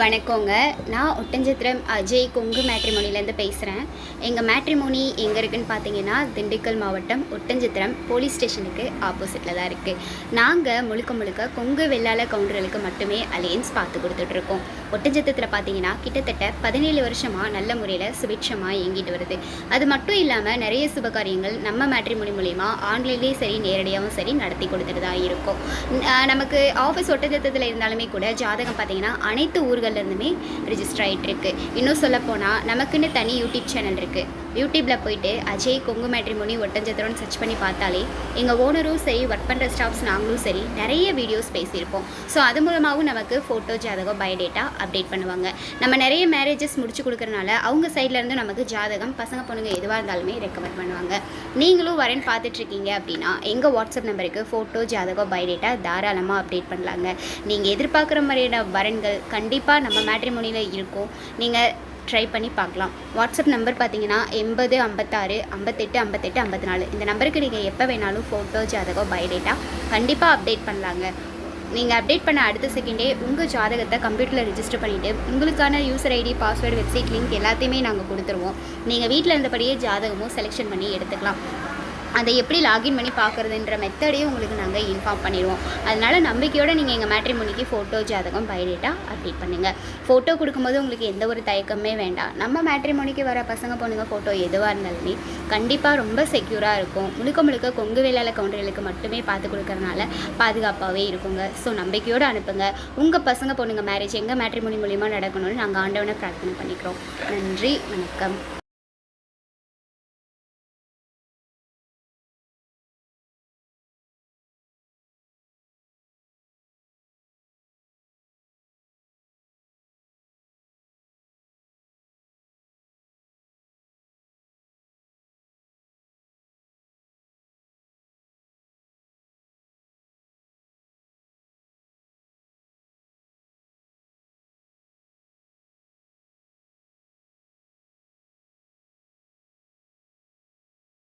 வணக்கங்க. நான் ஒட்டஞ்சத்திரம் அஜய் கொங்கு மேட்ரிமோனிலேருந்து பேசுகிறேன் எங்கள் மேட்ரிமோனி எங்கே இருக்குன்னு பார்த்தீங்கன்னா திண்டுக்கல் மாவட்டம் ஒட்டஞ்சத்திரம் போலீஸ் ஸ்டேஷனுக்கு ஆப்போசிட்டில் தான் இருக்குது நாங்கள் முழுக்க முழுக்க கொங்கு வெள்ளாள கவுண்டர்களுக்கு மட்டுமே அலையன்ஸ் பார்த்து கொடுத்துட்ருக்கோம். ஒட்டஞ்சத்திரத்தில் பார்த்தீங்கன்னா கிட்டத்தட்ட பதினேழு வருஷமாக நல்ல முறையில் சுபிட்சமாக இயங்கிட்டு வருது. அது மட்டும் இல்லாமல் நிறைய சுபகாரியங்கள் நம்ம மேட்ரிமோனி மூலிமா ஆன்லைன்லேயும் சரி நேரடியாகவும் சரி நடத்தி கொடுத்துட்டு தான் இருக்கும். நமக்கு ஆஃபீஸ் ஒட்டஞ்சத்திரத்தில் இருந்தாலுமே கூட ஜாதகம் பார்த்தீங்கன்னா அனைத்து ஊர்கள் இருந்துமே ரிஜிஸ்டர் ஆகிட்டு இருக்கு இன்னும் சொல்ல போனால் நமக்குன்னு தனி யூடியூப் சேனல் இருக்குது யூடியூப்பில் போயிட்டு அஜய் கொங்கு மேட்ரிமோனி ஒட்டஞ்சத்திரம்னு சர்ச் பண்ணி பார்த்தாலே எங்கள் ஓனரும் சரி ஒர்க் பண்ணுற ஸ்டாஃப்ஸ் நாங்களும் சரி நிறைய வீடியோஸ் பேசியிருப்போம். ஸோ அது மூலமாகவும் நமக்கு ஃபோட்டோ ஜாதகம் பயோடேட்டா அப்டேட் பண்ணுவாங்க. நம்ம நிறைய மேரேஜஸ் முடிச்சு கொடுக்குறனால அவங்க சைட்லேருந்து நமக்கு ஜாதகம் பசங்க பொண்ணுங்க எதுவாக இருந்தாலுமே ரெக்கமெண்ட் பண்ணுவாங்க. நீங்களும் வரேன்னு பார்த்துட்ருக்கீங்க அப்படின்னா எங்கள் வாட்ஸ்அப் நம்பருக்கு ஃபோட்டோ ஜாதகம் பயோடேட்டா தாராளமாக அப்டேட் பண்ணலாங்க. நீங்கள் எதிர்பார்க்குற மாதிரியான வரன்கள் கண்டிப்பாக நம்ம மேட்ரிமோனியில் இருக்கும். நீங்கள் ட்ரை பண்ணி பார்க்கலாம். வாட்ஸ்அப் நம்பர் பார்த்தீங்கன்னா எண்பது ஐம்பத்தாறு ஐம்பத்தெட்டு ஐம்பத்தெட்டு ஐம்பத்தி நாலு இந்த நம்பருக்கு நீங்கள் எப்போ வேணாலும் ஃபோட்டோ ஜாதகம் பயோடேட்டா கண்டிப்பாக அப்டேட் பண்ணலாங்க. நீங்கள் அப்டேட் பண்ண அடுத்த செகண்டே உங்கள் ஜாதகத்தை கம்ப்யூட்டரில் ரிஜிஸ்டர் பண்ணிவிட்டு உங்களுக்கான user ID password website link எல்லாத்தையுமே நாங்கள் கொடுத்துருவோம். நீங்கள் வீட்டில் இருந்தபடியே ஜாதகமும் செலெக்ஷன் பண்ணி எடுத்துக்கலாம். அதை எப்படி லாகின் பண்ணி பார்க்குறதுன்ற மெத்தடையும் உங்களுக்கு நாங்கள் இன்ஃபார்ம் பண்ணிடுவோம். அதனால் நம்பிக்கையோடு நீங்கள் எங்கள் மேட்ரிமோனிக்கு ஃபோட்டோ ஜாதகம் பயோடேட்டா அப்டேட் பண்ணுங்கள் ஃபோட்டோ கொடுக்கும்போது உங்களுக்கு எந்த ஒரு தயக்கமே வேண்டாம். நம்ம மேட்ரிமோனிக்கு வர பசங்க பொண்ணுங்க ஃபோட்டோ எதுவாக இருந்தாலுமே கண்டிப்பாக ரொம்ப செக்யூராக இருக்கும். முழுக்க முழுக்க கொங்கு வேளாள கவுண்டர்களுக்கு மட்டுமே பார்த்து கொடுக்கறனால பாதுகாப்பாகவே இருக்குங்க. ஸோ நம்பிக்கையோடு அனுப்புங்க. உங்கள் பசங்க பொண்ணுங்க மேரேஜ் எங்கள் மேட்ரிமோனி மூலியமாக நடக்கணும்னு நாங்கள் ஆண்டவனை பிரார்த்தனை பண்ணிக்கிறோம். நன்றி வணக்கம்.